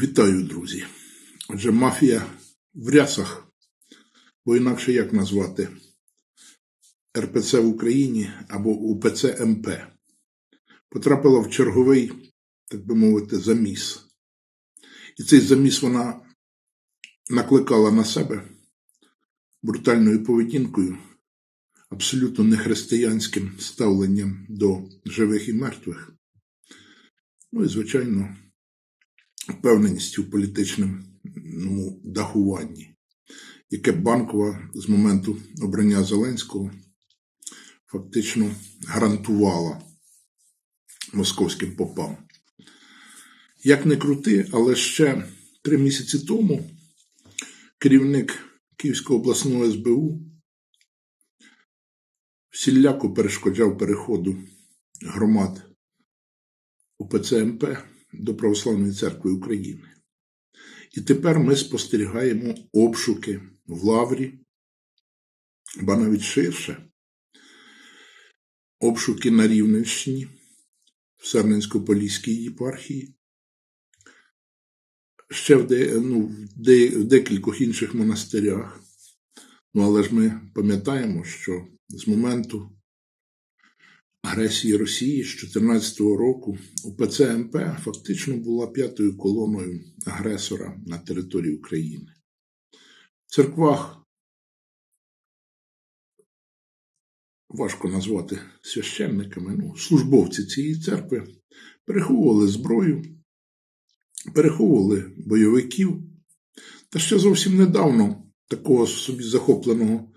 Вітаю, друзі. Отже, мафія в рясах, бо інакше як назвати РПЦ в Україні або УПЦ МП, потрапила в черговий, так би мовити, заміс. І цей заміс вона накликала на себе брутальною поведінкою, абсолютно нехристиянським ставленням до живих і мертвих. Ну і, звичайно, впевненістю в політичному дахуванні, яке банкова з моменту обрання Зеленського фактично гарантувала московським попам. Як не крути, але ще три місяці тому керівник Київського обласного СБУ всіляко перешкоджав переходу громад УПЦ МП до Православної церкви України. І тепер ми спостерігаємо обшуки в Лаврі, ба навіть ширше, обшуки на Рівненщині, в Сарненсько-Поліській єпархії, ще в, де, ну, в, де, в декількох інших монастирях. Ну, але ж ми пам'ятаємо, що з моменту агресії Росії з 2014 року УПЦ МП фактично була п'ятою колоною агресора на території України. В церквах важко назвати священниками, ну, службовці цієї церкви переховували зброю, переховували бойовиків. Та ще зовсім недавно такого собі захопленого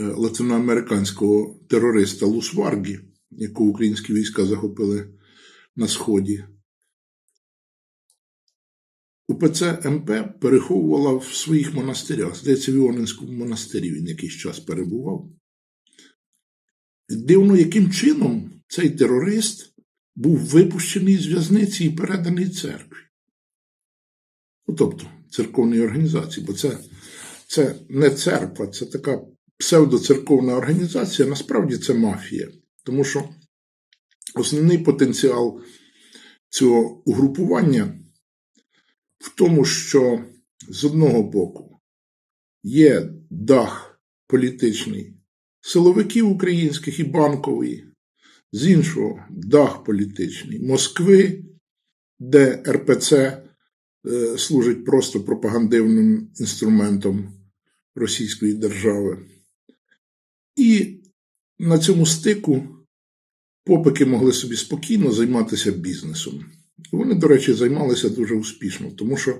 е, латиноамериканського терориста Лусваргі яку українські війська захопили на Сході. УПЦ МП переховувала в своїх монастирях. Здається, в Іонинському монастирі він якийсь час перебував. Дивно, яким чином цей терорист був випущений з в'язниці і переданий церкві. Ну, тобто церковної організації, бо це, це не церква, це така псевдоцерковна організація, насправді це мафія. Тому що основний потенціал цього угрупування в тому, що з одного боку є дах політичний силовиків українських і банковий, з іншого дах політичний Москви, де РПЦ е, служить просто пропагандивним інструментом Російської держави. І на цьому стику попики могли собі спокійно займатися бізнесом. Вони, до речі, займалися дуже успішно, тому що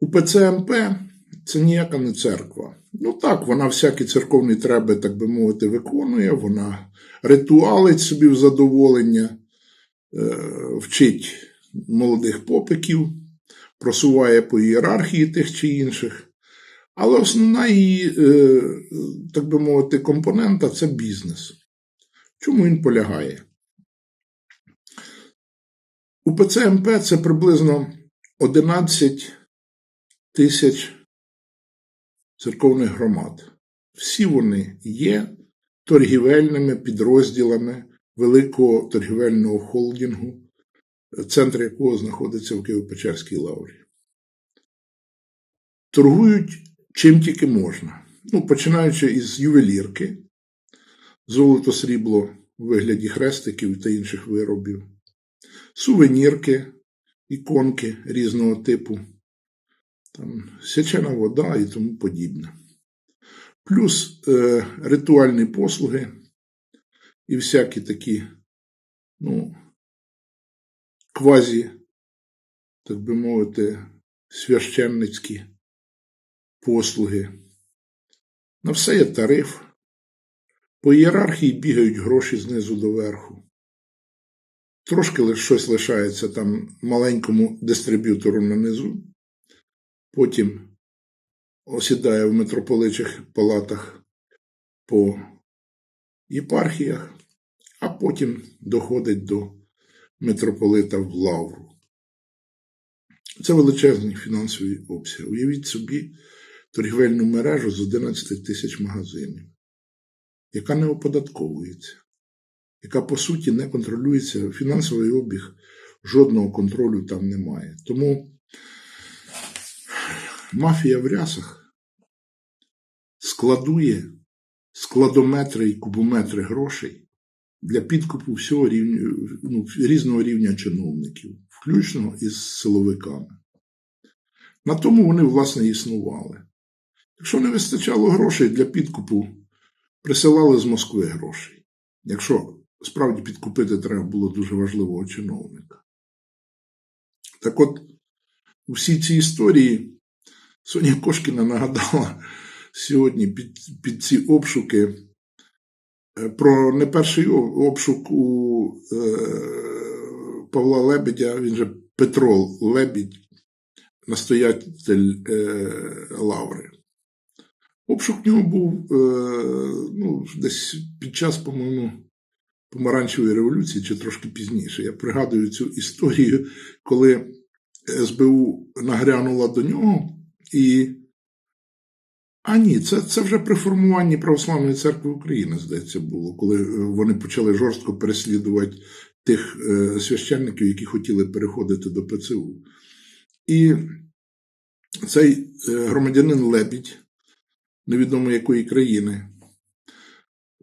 у ПЦМП це ніяка не церква. Ну так, вона всякі церковні треба, так би мовити, виконує, вона ритуалить собі в задоволення, е, вчить молодих попиків, просуває по ієрархії тих чи інших. Але основна її, е, так би мовити, компонента це бізнес. Чому він полягає? У ПЦМП це приблизно 11 тисяч церковних громад. Всі вони є торгівельними підрозділами великого торгівельного холдингу, центр якого знаходиться в Києво-Печерській лаврі. Торгують чим тільки можна. Ну, Починаючи із ювелірки, золото срібло у вигляді хрестиків та інших виробів, сувенірки, іконки різного типу, там, сячена вода і тому подібне. Плюс е, ритуальні послуги і всякі такі, ну, квазі, так би мовити, священницькі послуги. На все є тариф. По ієрархії бігають гроші знизу до верху. Трошки щось лишається там маленькому дистриб'ютору на низу. Потім осідає в митрополичих палатах по єпархіях, а потім доходить до митрополита в Лавру. Це величезний фінансовий обсяг. Уявіть собі, торгівельну мережу з 11 тисяч магазинів, яка не оподатковується, яка по суті не контролюється, фінансовий обіг, жодного контролю там немає. Тому Мафія в рясах складує складометри і кубометри грошей для підкупу всього рівня, ну, різного рівня чиновників, включно із силовиками. На тому вони, власне, існували. Якщо не вистачало грошей для підкупу, присилали з Москви грошей. Якщо справді підкупити треба було дуже важливого чиновника. Так от, у всій цій історії Соня Кошкіна нагадала сьогодні під, під ці обшуки е, про не перший обшук у е, Павла Лебедя, він же Петро Лебідь, настоятель е, Лаври. Обшук в нього був е, ну, десь під час, по-моєму, помаранчевої революції чи трошки пізніше. Я пригадую цю історію, коли СБУ нагрянула до нього і. А ні, це, це вже при формуванні Православної церкви України, здається, було, коли е, вони почали жорстко переслідувати тих е, священників, які хотіли переходити до ПЦУ. І цей е, громадянин Лебідь, невідомо якої країни,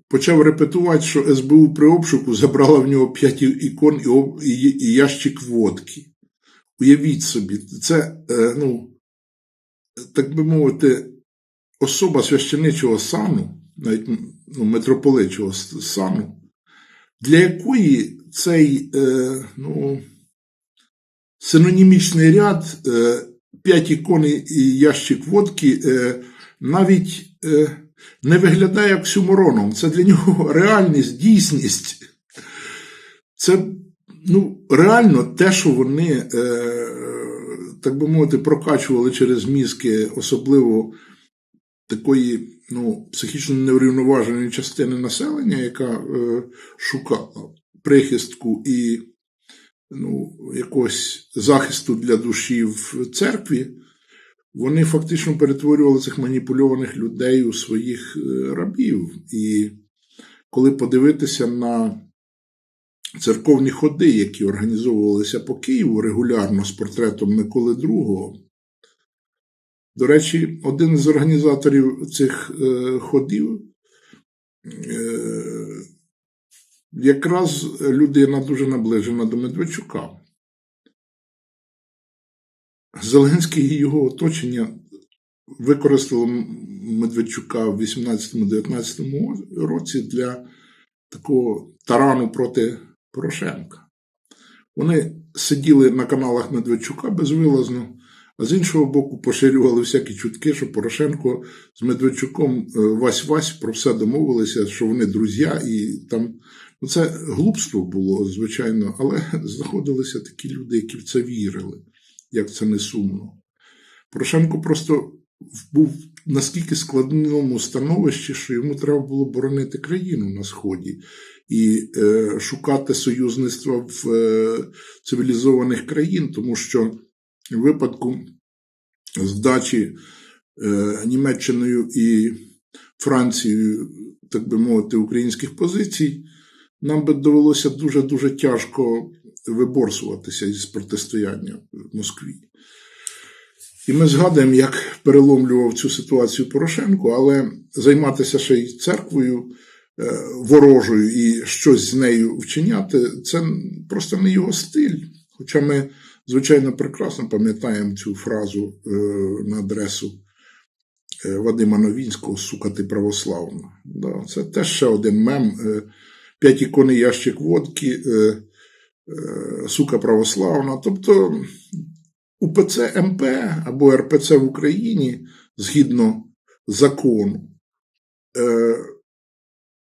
почав репетувати, що СБУ при обшуку забрала в нього п'ять ікон і, ящик водки. Уявіть собі, це, е, ну, так би мовити, особа священичого сану, навіть ну, митрополичого сану, для якої цей е, ну, синонімічний ряд е, п'ять ікон і ящик водки е, навіть е, не виглядає оксюмороном. Це для нього реальність, дійсність. Це ну, реально те, що вони, е, так би мовити, прокачували через мізки, особливо такої ну, психічно неврівноваженої частини населення, яка е, шукала прихистку і ну, якогось захисту для душі в церкві, вони фактично перетворювали цих маніпульованих людей у своїх е, рабів. І коли подивитися на церковні ходи, які організовувалися по Києву регулярно з портретом Миколи II, до речі, один з організаторів цих е, ходів е, якраз людина дуже наближена до Медведчука. Зеленський і його оточення використало Медведчука в 18-19 році для такого тарану проти Порошенка. Вони сиділи на каналах Медведчука безвилазно, а з іншого боку, поширювали всякі чутки, що Порошенко з Медведчуком е, вась-вась про все домовилися, що вони друзі, і там ну, це глупство було, звичайно, але знаходилися такі люди, які в це вірили, як це не сумно. Порошенко просто був в наскільки складному становищі, що йому треба було боронити країну на Сході і е, шукати союзництва в е, цивілізованих країн, тому що в випадку здачі е, Німеччиною і Францією, так би мовити, українських позицій, нам би довелося дуже-дуже тяжко виборсуватися із протистояння в Москві. І ми згадуємо, як переломлював цю ситуацію Порошенко, але займатися ще й церквою е, ворожою і щось з нею вчиняти, це просто не його стиль. Хоча ми, звичайно, прекрасно пам'ятаємо цю фразу е, на адресу е, Вадима Новінського Сука, ти православна. Це теж ще один мем. П'ять ікони ящик водки, сука православна. Тобто УПЦ МП або РПЦ в Україні згідно закону. Е,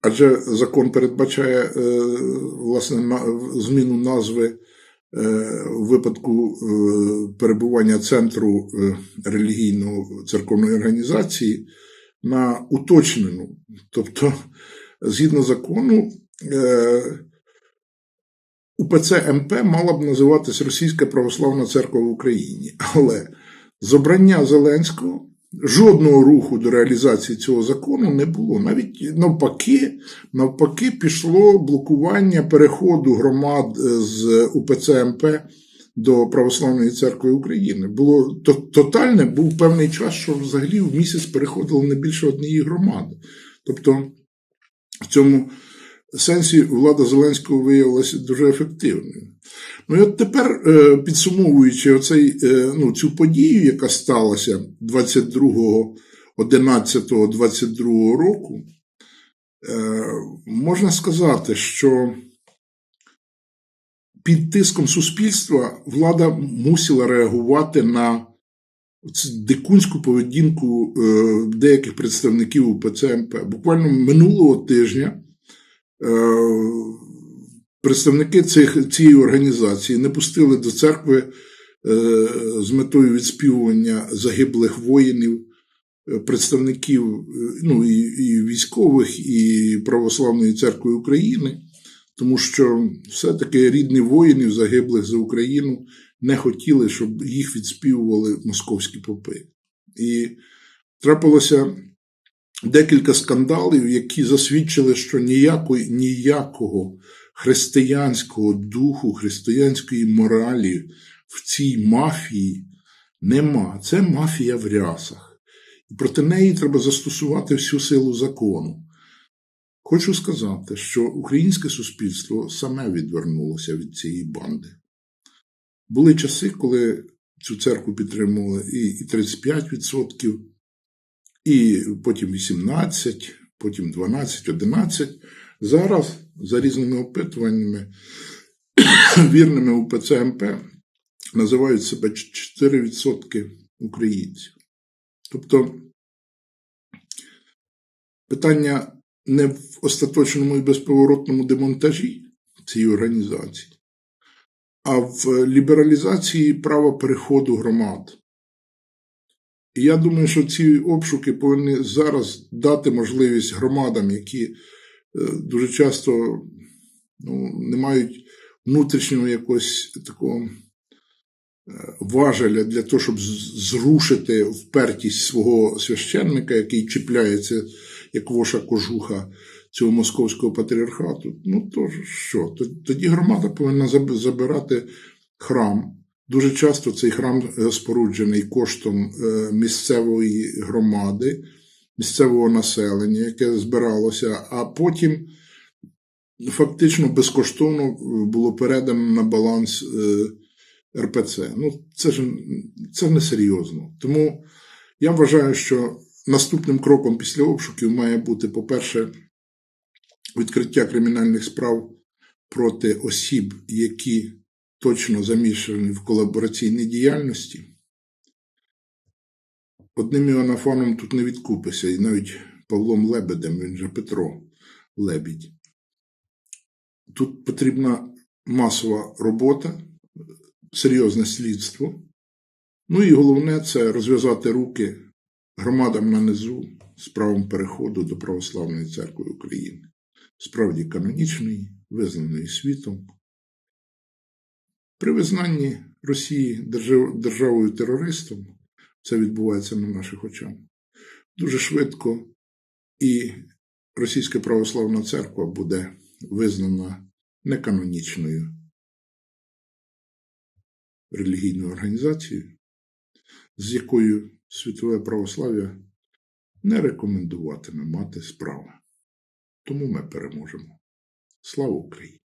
адже закон передбачає е, власне зміну назви е, в випадку е, перебування центру е, релігійної церковної організації на уточнену. Тобто, згідно закону, е, УПЦ МП мала б називатись Російська Православна Церква в Україні. Але з обрання Зеленського жодного руху до реалізації цього закону не було. Навіть навпаки, навпаки, пішло блокування переходу громад з УПЦ МП до Православної церкви України. Було тотальне, був певний час, що взагалі в місяць переходило не більше однієї громади. Тобто в цьому сенсі влада Зеленського виявилася дуже ефективною. Ну і от тепер, е, підсумовуючи оцей, е, ну, цю подію, яка сталася 22.11.22 року, е, можна сказати, що під тиском суспільства влада мусила реагувати на дикунську поведінку деяких представників УПЦ МП. Буквально минулого тижня представники цих, цієї організації не пустили до церкви е, з метою відспівування загиблих воїнів, е, представників е, ну, і, і військових, і Православної церкви України, тому що все-таки рідні воїнів, загиблих за Україну, не хотіли, щоб їх відспівували московські попи. І трапилося декілька скандалів, які засвідчили, що ніякої, ніякого християнського духу, християнської моралі в цій мафії нема. Це мафія в рясах. І проти неї треба застосувати всю силу закону. Хочу сказати, що українське суспільство саме відвернулося від цієї банди. Були часи, коли цю церкву підтримували і і 35%, і потім 18%, потім 12, 11%. Зараз, за різними опитуваннями, вірними УПЦ МП називають себе 4% українців. Тобто питання не в остаточному і безповоротному демонтажі цієї організації, а в лібералізації права переходу громад. І я думаю, що ці обшуки повинні зараз дати можливість громадам, які е, дуже часто ну, не мають внутрішнього якогось такого е, важеля для того, щоб зрушити впертість свого священника, який чіпляється як воша кожуха цього московського патріархату. Ну то що? Тоді громада повинна заб- забирати храм. Дуже часто цей храм е, споруджений коштом е, місцевої громади, місцевого населення, яке збиралося, а потім фактично безкоштовно е, було передано на баланс РПЦ. Ну, це ж це несерйозно. Тому я вважаю, що наступним кроком після обшуків має бути, по-перше, відкриття кримінальних справ проти осіб, які точно замішані в колабораційній діяльності. Одним Іоаннафаном тут не відкупися, і навіть Павлом Лебедем, він же Петро Лебідь. Тут потрібна масова робота, серйозне слідство. Ну і головне це розв'язати руки громадам на низу з правом переходу до Православної церкви України. Справді канонічної, визнаної світом. При визнанні Росії державою терористом це відбувається на наших очах. Дуже швидко і Російська православна церква буде визнана неканонічною релігійною організацією, з якою світове православ'я не рекомендуватиме мати справи. Тому ми переможемо. Слава Україні!